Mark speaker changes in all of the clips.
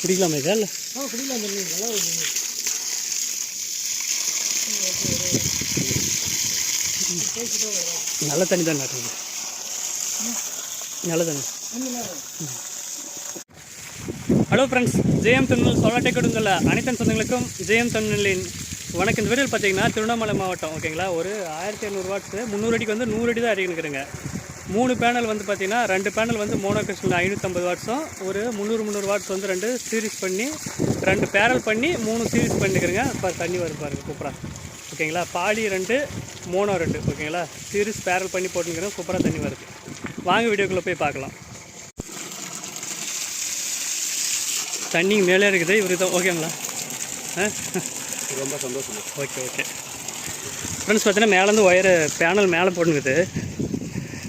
Speaker 1: குடிக்கலாமா இதா? இல்லை.
Speaker 2: ஆ குடிக்கலாம் தண்ணி நல்லா தண்ணி
Speaker 1: நல்ல தண்ணி தான் நாட்டுங்க நல்ல தண்ணி. ஹலோ ஃப்ரெண்ட்ஸ் ஜெயம் தொழில் சொல்லாட்டை கொடுங்கல்ல. அனைத்து சொந்தங்களுக்கும் ஜெயம் தொழிலின் வணக்கம். இந்த வீடியோவில் பார்த்தீங்கன்னா திருவண்ணாமலை மாவட்டம் ஓகேங்களா ஒரு ஆயிரத்தி இரநூறு வாட்ஸு முந்நூறு அடிக்கு வந்து நூறு அடி தான் அடிக்கணுங்கிறங்க. மூணு பேனல் வந்து பார்த்தீங்கன்னா ரெண்டு பேனல் வந்து மோனோ கிறிஸ்டல் ஐநூற்றம்பது வாட்ஸும் ஒரு முந்நூறு முந்நூறு வாட்ஸ் வந்து ரெண்டு சீரிஸ் பண்ணி ரெண்டு பேரல் பண்ணி மூணு சீரிஸ் பண்ணிக்கிறேங்க. இப்போ தண்ணி வருது பாருங்க சூப்பராக ஓகேங்களா? பாடி ரெண்டு மோனோ ரெண்டு ஓகேங்களா? சீரிஸ் பேரல் பண்ணி போட்டுக்கிறேன் சூப்பராக தண்ணி வருது. வாங்க வீடியோக்குள்ளே போய் பார்க்கலாம். தண்ணி மேலே இருக்குது இவரு தான் ஓகேங்களா? ஆ?
Speaker 2: ரொம்ப சந்தோஷம்.
Speaker 1: Okay okay. ஃப்ரெண்ட்ஸ் பார்த்தீங்கன்னா மேலேருந்து ஒயரு பேனல் மேலே போட்டுங்குது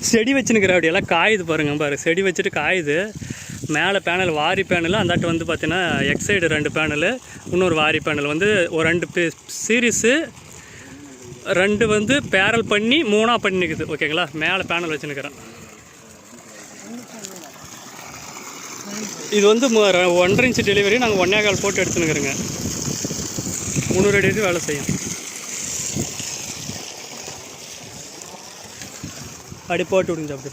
Speaker 1: செடி வச்சுனுக்கிற அப்படியெல்லாம் காயுது பாருங்க பாரு. செடி வச்சுட்டு காயுது. மேலே பேனல் வாரி பேனல் அந்தாட்டு வந்து பார்த்தீங்கன்னா எக்ஸைடு ரெண்டு பேனல் இன்னொரு வாரி பேனல் வந்து ஒரு ரெண்டு சீரீஸு ரெண்டு வந்து பேரல் பண்ணி மூணாக பண்ணிக்குது. ஓகேங்களா மேலே பேனல் வச்சுன்னுக்கிறேன் இது வந்து மு- ஒன்றரை இன்ச்சு டெலிவரி நாங்கள் ஒன்றே கால் போட்டு எடுத்துனுக்குறோங்க முந்நூறு அடி வேலை செய்யும். அப்படி போட்டு விடுங்க அப்படி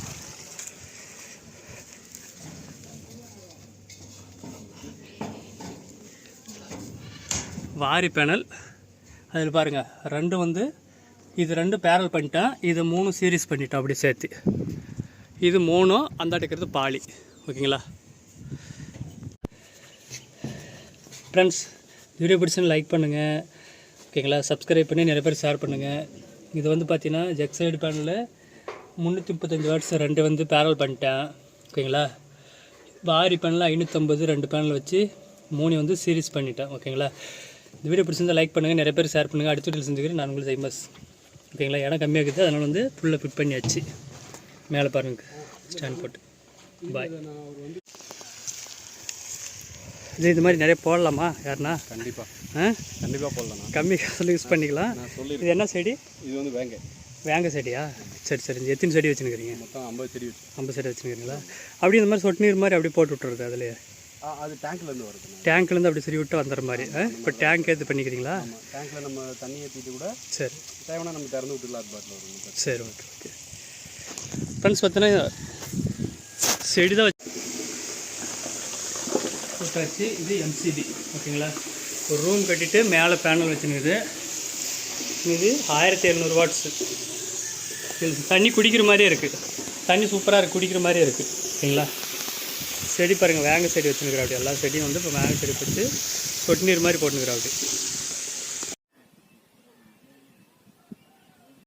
Speaker 1: வாரி பேனல். அதில் பாருங்கள் ரெண்டு வந்து இது ரெண்டு பேரல் பண்ணிட்டேன் இது மூணு சீரீஸ் பண்ணிட்டேன் அப்படி சேர்த்து. இது மூணும் அந்த இருக்கிறது பாலி. ஓகேங்களா? ஃப்ரெண்ட்ஸ் வீடியோ பிடிச்சுன்னு லைக் பண்ணுங்கள் ஓகேங்களா? சப்ஸ்கிரைப் பண்ணி நிறைய பேர் ஷேர் பண்ணுங்கள் இது வந்து பார்த்தீங்கன்னா ஜெக் சைடு பேனலில் முந்நூற்றி முப்பத்தஞ்சு வாட்ஸ் ரெண்டு வந்து பேரல் பண்ணிட்டேன். ஓகேங்களா? வாரி பேனலில் ஐநூற்றம்பது ரெண்டு பேனல் வச்சு மூணு வந்து சீரிஸ் பண்ணிட்டேன். ஓகேங்களா? இந்த வீடியோ பிடிச்சிருந்தா லைக் பண்ணுங்கள் நிறைய பேர் ஷேர் பண்ணுங்கள் அடுத்த வீடியோ செஞ்சுக்கிறேன் நான் உங்களுக்கு ஃபேமஸ் ஓகேங்களா? இடம் கம்மியாக இருக்குது. அதனால் வந்து ஃபுல்லாக ஃபிட் பண்ணியாச்சு. மேலே பாருங்க. ஸ்டாண்ட் போட்டு. பாய் இது இது மாதிரி நிறைய போடலாமா? யாருன்னா?
Speaker 2: கண்டிப்பாக
Speaker 1: ஆ?
Speaker 2: கண்டிப்பாக போடலாம்.
Speaker 1: கம்மி காசில் யூஸ் பண்ணிக்கலாம்.
Speaker 2: நான் சொல்லி
Speaker 1: இது என்ன செடி?
Speaker 2: இது வந்து வேங்க.
Speaker 1: வேங்க செடியா? சரி சரி. எத்தனை செடி வச்சுருக்கிறீங்க?
Speaker 2: மொத்தம் ஐம்பது செடி வச்சு
Speaker 1: ஐம்பது செடி வச்சுருக்கீங்களா? அப்படி இந்த மாதிரி சொட்டு நீர் மாதிரி அப்படி போட்டு விட்டுறது அதுலேயே?
Speaker 2: அது டேங்க்லேருந்து வருது.
Speaker 1: டேங்க்லேருந்து அப்படி சரி விட்டு வந்துடுற மாதிரி. ஆ? இப்போ டேங்க் ஏற்று பண்ணிக்கிறீங்களா?
Speaker 2: டேங்க்கில் நம்ம தண்ணி ஏற்றிட்டு கூட
Speaker 1: சரி.
Speaker 2: தேவைன்னா நம்ம திறந்து விட்டுலாம் அது பாட்டில் வரும்
Speaker 1: சரி ஓகே ஓகே. ஃப்ரெண்ட்ஸ் பார்த்தீங்கன்னா செடி தான் வச்சு இது எம்சிபி ஓகேங்களா? ஒரு ரூம் கட்டிட்டு மேலே பேனல் வச்சுருக்குது. இது ஆயிரத்தி எழுநூறு வாட்ஸ் தண்ணி குடிக்கிற மாதிரியே இருக்குது தண்ணி சூப்பராக இருக்குது குடிக்கிற மாதிரியே இருக்குது சரிங்களா? செடி பாருங்கள் வேங்க செடி வச்சுருக்குற அப்படி எல்லா செடியும் வந்து இப்போ வேங்க செடி வச்சு சொட்டு நீர் மாதிரி போட்டுருக்குற அப்படி